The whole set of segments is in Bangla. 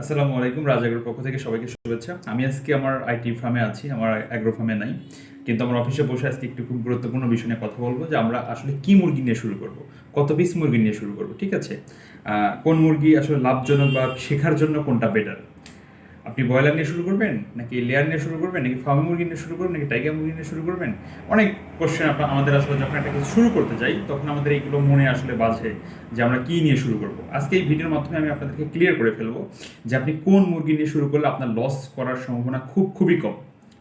আসসালামু আলাইকুম রাজাগরের পক্ষ থেকে সবাইকে শুভেচ্ছা। আমি আজকে আমার আইটি ফার্মে আছি, আমার অ্যাগ্রো ফার্মে নাই। কিন্তু আমার অফিসে বসে আজকে একটু খুব গুরুত্বপূর্ণ বিষয় নিয়ে কথা বলব যে আমরা আসলে কি মুরগি নিয়ে শুরু করব, কত পিস মুরগি নিয়ে শুরু করব, ঠিক আছে? কোন মুরগি আসলে লাভজনক বা শেখার জন্য কোনটা বেটার আপনি ব্রয়লার নিয়ে শুরু করবেন, নাকি লেয়ার নিয়ে শুরু করবেন, নাকি ফার্মি মুরগি নিয়ে শুরু করবেন, নাকি টাইগার মুরগি নিয়ে শুরু করবেন? অনেক কোশ্চেন আপনার আমাদের আসলে যখন একটা কিছু শুরু করতে যাই, তখন আমাদের এইগুলো মনে আসলে বাজে যে আমরা কী নিয়ে শুরু করব। আজকে এই ভিডিওর মাধ্যমে আমি আপনাদেরকে ক্লিয়ার করে ফেলব যে আপনি কোন মুরগি নিয়ে শুরু করলে আপনার লস করার সম্ভাবনা খুব, খুবই কম।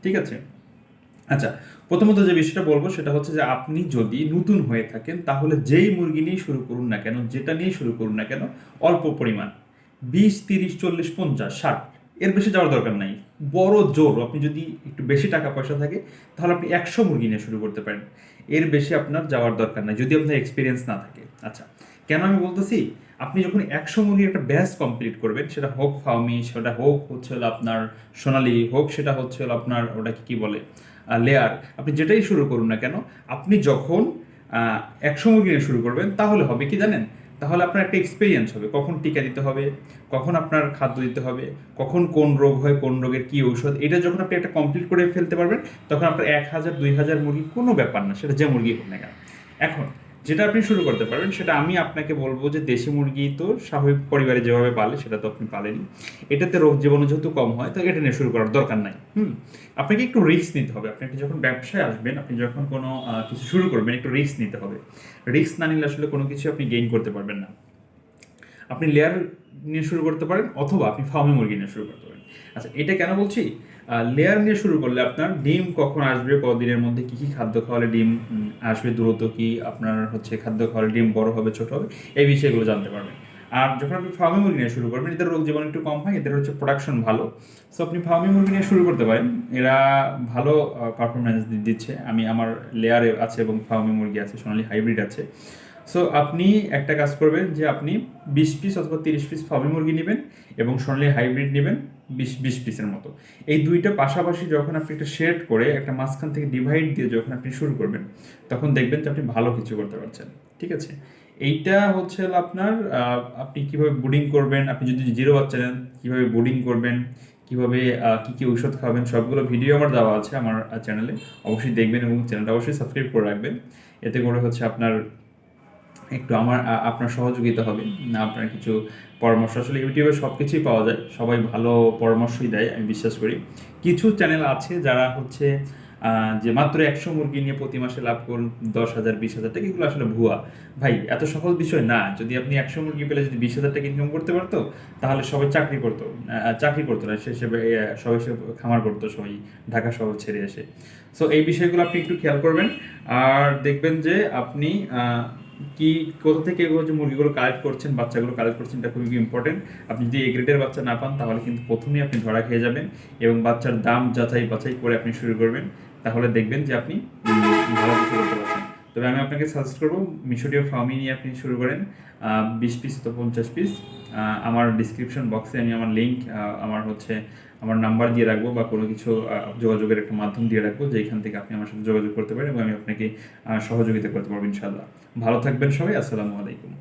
ঠিক আছে? আচ্ছা প্রথমত যে বিষয়টা বলব সেটা হচ্ছে যে আপনি যদি নতুন হয়ে থাকেন, তাহলে যেই মুরগি নিয়ে শুরু করুন না কেন, যেটা নিয়ে শুরু করুন না কেন, অল্প পরিমাণ। বিশ, তিরিশ, চল্লিশ, পঞ্চাশ, ষাট। এর বেশি যাওয়ার দরকার নাই। বড় জোর, আপনি যদি একটু বেশি টাকা পয়সা থাকে, তাহলে আপনি একশো মুরগি নিয়ে শুরু করতে পারেন। এর বেশি আপনার যাওয়ার দরকার নাই, যদি আপনার এক্সপিরিয়েন্স না থাকে। আচ্ছা কেন আমি বলতেছি? আপনি যখন একশো মুরগির একটা ব্যাচ কমপ্লিট করবেন, সেটা হোক ফার্মি সেটা হোক হচ্ছে হলো আপনার সোনালি, হোক সেটা হচ্ছে হলো আপনার ওটাকে কি বলে? লেয়ার আপনি যেটাই শুরু করুন না কেন, আপনি যখন একশো মুরগি নিয়ে শুরু করবেন, তাহলে হবে কি জানেন? তাহলে আপনার একটা এক্সপিরিয়েন্স হবে। কখন টিকা দিতে হবে, কখন আপনার খাদ্য দিতে হবে, কখন কোন রোগ হয়, কোন রোগের কি ঔষধ, এটা যখন আপনি একটা কমপ্লিট করে ফেলতে পারবেন, তখন আপনার এক হাজার, দুই হাজার মুরগি কোনো ব্যাপার না, সেটা যে মুরগি হোক না কেন। এখন যেটা আপনি শুরু করতে পারবেন, সেটা আমি আপনাকে বলব যে দেশি মুরগি তো স্বাভাবিক পরিবারে যেভাবে পালে, সেটা তো আপনি পালেনি এটাতে রোগ জীবাণু যেহেতু কম হয়, তো এটা নিয়ে শুরু করার দরকার নাই, হুম? আপনাকে একটু রিস্ক নিতে হবে। আপনি আপনাকে যখন ব্যবসায় আসবেন, আপনি যখন কোনো কিছু শুরু করবেন, একটু রিস্ক নিতে হবে। রিস্ক না নিলে আসলে কোনো কিছু আপনি গেইন করতে পারবেন না। আপনি লেয়ার নিয়ে শুরু করতে পারেন অথবা আপনি ফার্মি মুরগি নিয়ে শুরু করতে পারেন। আচ্ছা এটা কেন বলছি? লেয়ার নিয়ে শুরু করলে আপনার ডিম কখন আসবে, কদিনের মধ্যে কী কী খাদ্য খাওয়ালে ডিম আসবে দূরত্ব কি আপনার হচ্ছে খাদ্য খাওয়ালে ডিম বড় হবে, ছোট হবে, এই বিষয়গুলো জানতে পারবেন। আর যখন আপনি ফার্মি মুরগি নিয়ে শুরু করবেন, এদের রোগ জীবন একটু কম হয়, এদের হচ্ছে প্রোডাকশন ভালো। সো আপনি ফার্মি মুরগি নিয়ে শুরু করতে পারেন, এরা ভালো পারফরমেন্স দিচ্ছে। আমি আমার লেয়ারে আছে এবং ফার্মি মুরগি আছে সোনালি হাইব্রিড আছে। সো আপনি একটা কাজ করবেন যে আপনি বিশ পিস অথবা তিরিশ পিস ফার্মি মুরগি নেবেন এবং সোনালি হাইব্রিড নেবেন বিশ বিশ পিসের মতো। এই দুইটা পাশাপাশি যখন আপনি একটা শেড করে একটা মাঝখান থেকে ডিভাইড দিয়ে যখন আপনি শুরু করবেন, তখন দেখবেন যে আপনি ভালো কিছু করতে পারছেন। ঠিক আছে? এইটা হচ্ছে আপনার আপনি কীভাবে বুডিং করবেন, আপনি যদি জিরো বাচ্চা নেন কীভাবে বুডিং করবেন, কীভাবে কি কি ঔষধ খাবেন সবগুলো ভিডিও আমার দেওয়া আছে আমার চ্যানেলে অবশ্যই দেখবেন এবং চ্যানেলটা অবশ্যই সাবস্ক্রাইব করে রাখবেন। এতে করে হচ্ছে আপনার একটু আমার আপনার সহযোগিতা হবে, না আপনার কিছু পরামর্শ। আসলে ইউটিউবে সব কিছুই পাওয়া যায়, সবাই ভালো পরামর্শই দেয়, আমি বিশ্বাস করি। কিছু চ্যানেল আছে যারা হচ্ছে যে মাত্র একশো মুরগি নিয়ে প্রতি মাসে লাভ করুন, দশ হাজার, বিশ হাজার টাকা, এগুলো আসলে ভুয়া। ভাই, এত সহজ বিষয় না, যদি আপনি একশো মুরগি পেলে যদি বিশ হাজার টাকা ইনকাম করতে পারতো, তাহলে সবাই চাকরি করতো চাকরি করতো না, সে হিসেবে সবাই সে খামার করতো, সবাই ঢাকা শহর ছেড়ে এসে। সো এই বিষয়গুলো আপনি একটু খেয়াল করবেন, আর দেখবেন যে আপনি কি, কোথা থেকে এগুলো যে মুরগিগুলো কালেক্ট করছেন, বাচ্চাগুলো কালেক্ট করছেন, এটা খুবই ইম্পর্টেন্ট আপনি যদি এ গ্রেডের বাচ্চা না পান, তাহলে কিন্তু প্রথমেই আপনি ধরা খেয়ে যাবেন এবং বাচ্চার দাম যাচাই বাছাই করে আপনি শুরু করবেন। তাহলে দেখবেন যে আপনি ভালো কিছু তবে আমি আপনাকে সাজেস্ট করব মিশরীয় ফার্মি নিয়ে আপনি শুরু করেন। বিশ পিস তো পঞ্চাশ পিস আমার ডিসক্রিপশন বক্সে আমি আমার লিঙ্ক আমার হচ্ছে আমার নাম্বার দিয়ে রাখব বা কোনো কিছু যোগাযোগের একটা মাধ্যম দিয়ে রাখব যেখান থেকে আপনি আমার সাথে যোগাযোগ করতে পারেন এবং আমি আপনাকে সহযোগিতা করতে পারব ইনশাল্লাহ ভালো থাকবেন সবাই, আসসালামু আলাইকুম।